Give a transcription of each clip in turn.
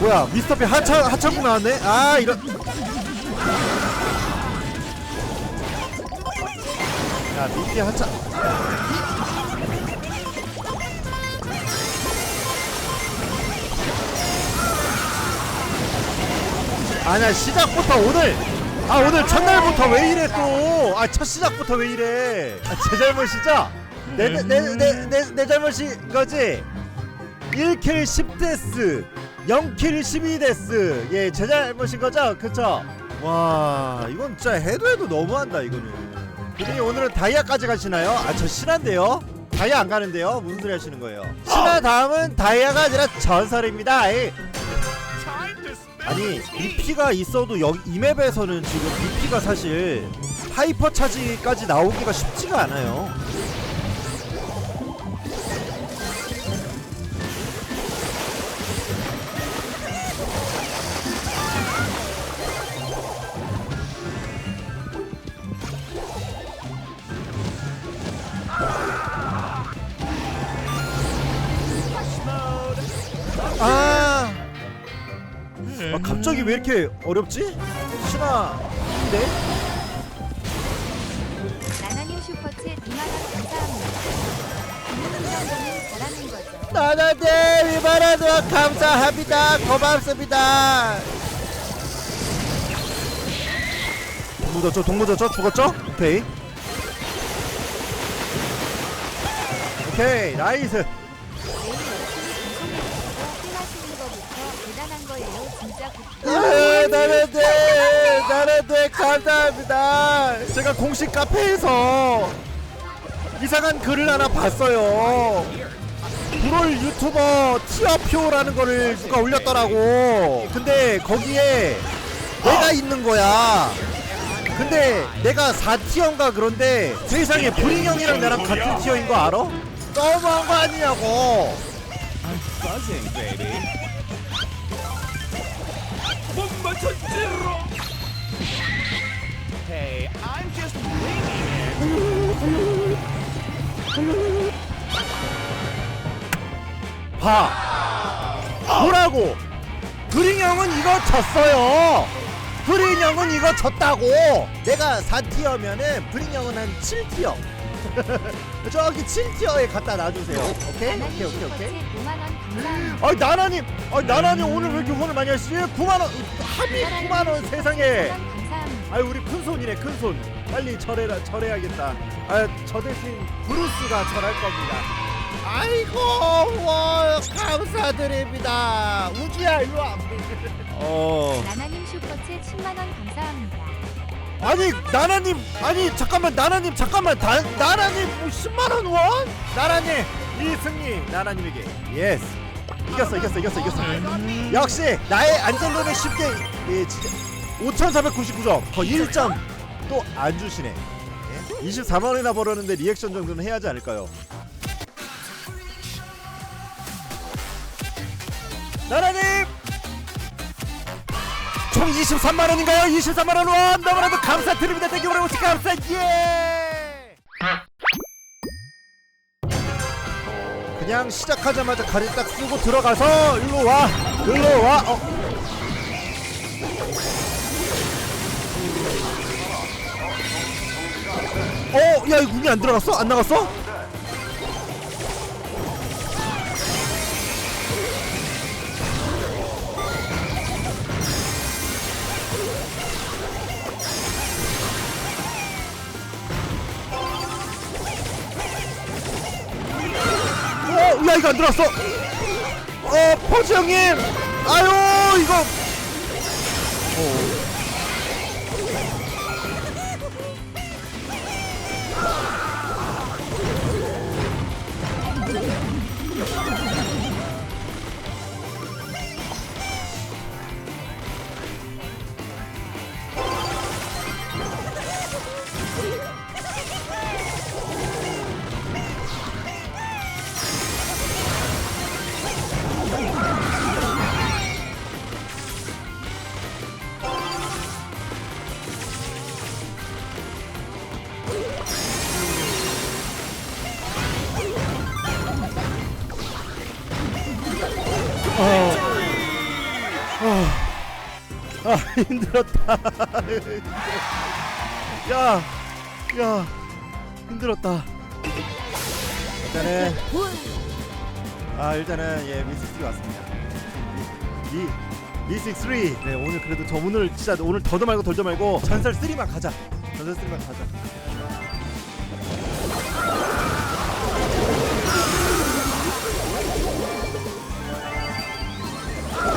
뭐야 미스터피 하차 하차국 나왔네? 아 이런. 야 미피 하차 아니야 시작부터 오늘. 아 오늘 첫날부터 왜 이래 또 아 첫 시작부터 왜 이래? 아, 제 잘못이죠? 내 내 내 내 내 잘못인 거지? 1킬 10데스 0킬 12데스. 예 제 잘못인 거죠? 그쵸? 와 이건 진짜 해도 해도 너무한다 이거는. 그분이 오늘은 다이아까지 가시나요? 아 저 신한데요? 다이아 안 가는데요? 무슨 소리 하시는 거예요? 신화 다음은 다이아가 아니라 전설입니다. 에이. 아니 BP가 있어도 여기 이 맵에서는 지금 BP가 사실 하이퍼 차지까지 나오기가 쉽지가 않아요. 갑자기 왜 이렇게 어렵지? 신화 인데? 나나님 슈퍼챗 2만원 감사합니다. 이 정도는 잘하는 거죠. 나나님 이만원도 감사합니다 고맙습니다 동무졌죠 동무졌죠 죽었죠? 오케이 오케이 나이스 거예요. 진짜 아, 굿. 나나님 나나님 감사합니다 제가 공식 카페에서 이상한 글을 하나 봤어요 브롤 유튜버 티어표라는 거를 누가 올렸더라고 근데 거기에 내가 있는 거야 근데 내가 4티어인가 그런데 세상에 브링 형이랑 나랑 같은 티어인 거 알아? 너무한 거 아니냐고 buzzing, baby. 못 맞췄지롱. Hey, I'm just winging it. 봐. 보라고. 브링 형은 이거 졌어요. 브링 형은 이거 졌다고. 내가 4티어면은 브링 형은 한 7티어 저기 7티어에 갖다 놔주세요 오케이? 오케이 오케이 오케이 슈퍼챗 5만원 감사합니다. 아 나나님 아 나나님 오늘 왜 이렇게 후원을 많이 하시지? 9만원 합이 9만원 세상에 감사합니다. 아유 우리 큰손이네 큰손 빨리 절해라 절해야겠다 아 저 대신 브루스가 절할 겁니다 아이고 와 감사드립니다 우주야 일로 와 어 나나님 슈퍼챗 10만원 감사합니다. 아니 나나님 아니 잠깐만 나나님 잠깐만. 다, 나나님 뭐 10만원 원? 나나님 이 승리 나나님에게. 예스 이겼어 이겼어 이겼어 이겼어. 역시 나의 안젤로는 쉽게 예 진짜 5499점. 더 1점 또 안 주시네. 예? 24만원이나 벌었는데 리액션 정도는 해야지 않을까요? 나나님 총 23만원인가요? 23만원 원 너무나도 감사드립니다 very much 감사 예 그냥 시작하자마자 가리 딱 쓰고 들어가서 일로 와 일로 와 어. 어, 야, 이거 문이 안 들어갔어? 안 나갔어? 야, 이거 안 들어갔어? 어, 포즈 형님! 아유, 이거! 아, 아 힘들었다. 야, 야, 힘들었다. 일단은 아 일단은 예 미스3 왔습니다. 미 미스 3. 네 오늘 그래도 저 오늘 진짜 오늘 더도 말고 덜도 말고 전설 3만 가자. 전설 3만 가자.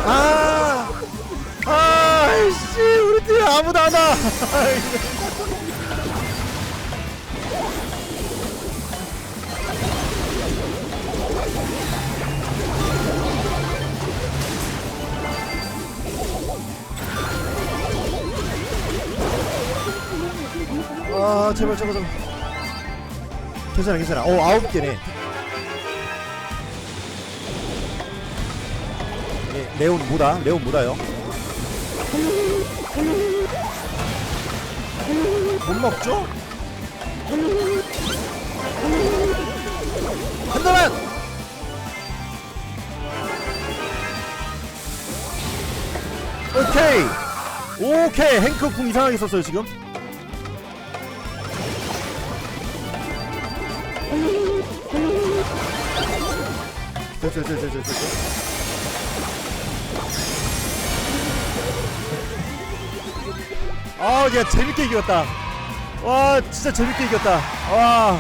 아, 안 와. 아, 제발 저거 좀. 괜찮아, 괜찮아. 어, 아홉 개네. 예, 레온 뭐다? 레온 뭐다요? 못 먹죠? 한 대만! 오케이! 오케이! 행크 궁 이상하게 썼어요 지금 됐어 됐어 됐어 됐어 아, 야 재밌게 이겼다. 와, 진짜 재밌게 이겼다. 와,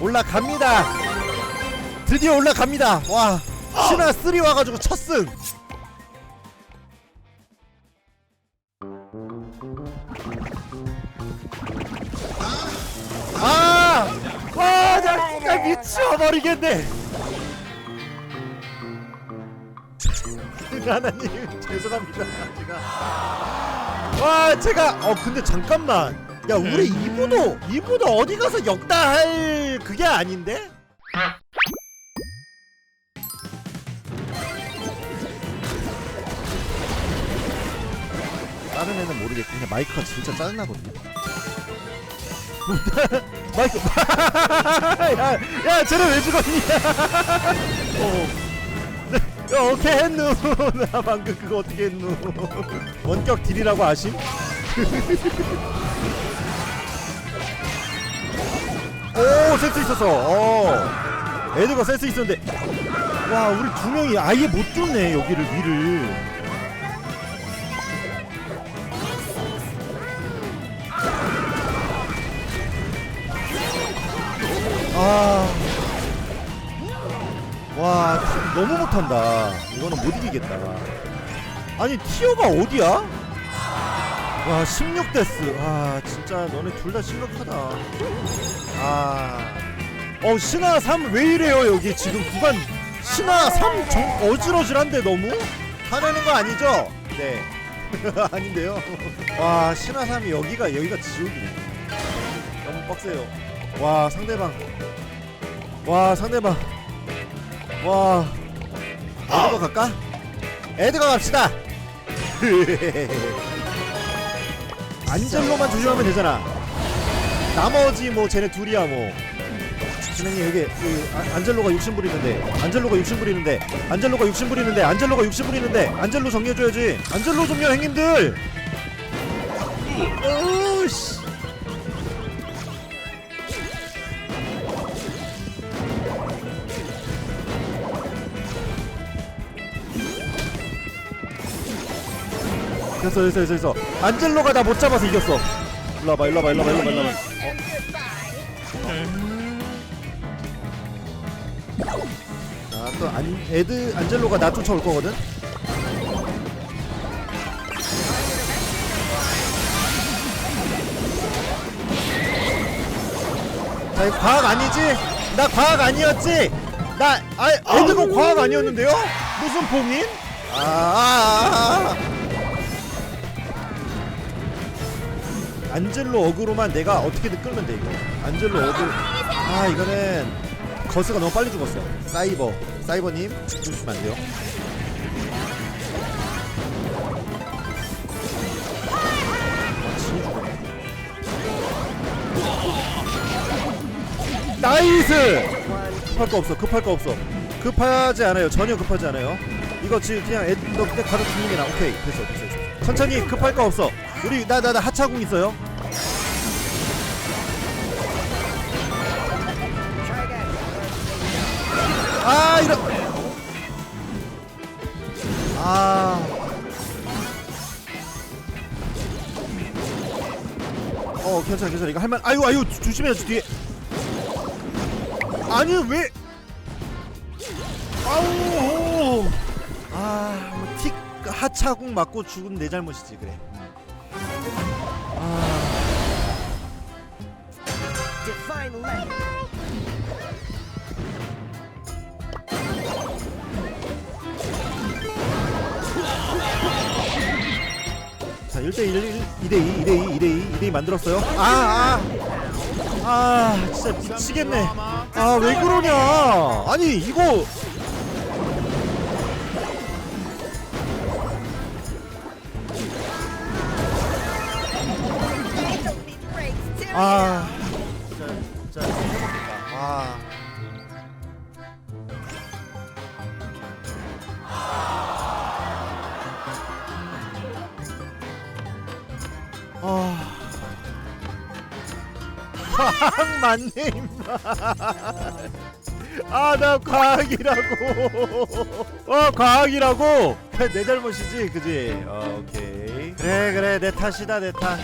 올라갑니다. 드디어 올라갑니다. 와, 신화 3 와가지고 첫 승. 아, 와, 나 진짜 미쳐버리겠네. 하나님 죄송합니다. 제가. 와 제가 어 근데 잠깐만. 야 우리 이분도 이분도 어디 가서 역다할 그게 아닌데? 다른 애는 모르겠고 그냥 마이크가 진짜 짜증나거든요. 마이크 야, 야 쟤는 왜 죽었니? 어. 야, 오케이 했누 나 방금 그거 어떻게 했누 원격 딜이라고 아심? 오 센스 있었어. 어. 애들가 센스 있었는데. 와 우리 두 명이 아예 못 뚫네 여기를 위를. 아 너무 못한다. 이거는 못 이기겠다. 아니, 티어가 어디야? 와, 16데스. 아, 진짜 너네 둘다 심각하다. 아. 어, 신화 3 왜 이래요, 여기 지금 구간. 신화 3 정, 어질어질한데 너무? 화내는 거 아니죠? 네. 아닌데요. 와, 신화 3이 여기가, 여기가 지옥이네. 너무 빡세요. 와, 상대방. 와, 상대방. 와 에드거 갈까? 에드거 갑시다. 안젤로만 조심하면 되잖아. 나머지 뭐 쟤네 둘이야 뭐. 진행님 여기 그 아, 안젤로가 욕심 부리는데 안젤로가 욕심 부리는데 안젤로가 욕심 부리는데 안젤로가 욕심 부리는데 안젤로 정리해줘야지. 안젤로 좀요 형님들. 오 됐어 됐어 됐어 됐어 안젤로가 나 못 잡아서 이겼어 일로 와봐 일로 와봐 일로 와봐 일로 와봐 일로 와봐 어? 아또 안, 애드 안젤로가 나 쫓아올 거거든 자 이거 과학 아니지? 나 과학 아니었지? 나 아, 애드가 과학 아니었는데요? 무슨 봉인? 아, 아, 아, 아. 안젤로 어그로만 내가 어떻게든 끌면 돼 이거 안젤로 어그로 아 이거는 거스가 너무 빨리 죽었어 사이버 사이버님 죽으시면 안 돼요 아. 나이스 급할 거 없어 급할 거 없어 급하지 않아요 전혀 급하지 않아요 이거 지금 그냥 애, 너 그냥 가서 죽는 게 나. 오케이 됐어 됐어 됐어. 천천히 급할 거 없어. 우리 나 나 나 하차공 있어요. 아 이런. 아. 어 괜찮아 괜찮아 이거 할만. 아유 아유 조- 조심해요 뒤에. 아니 왜? 아우. 아, 뭐틱 하차공 맞고 죽은 내 잘못이지 그래. 자, 1대1, 2대2, 2대2, 2대2, 2대2 만들었어요. 아, 아. 아, 진짜 미치겠네. 아, 왜 그러냐? 아니, 이거 아 과학 맞네 임마 아 나 과학이라고. 어 과학이라고? 내 잘못이지 그지? 어, 오케이. 그래 그래 내 탓이다 내탓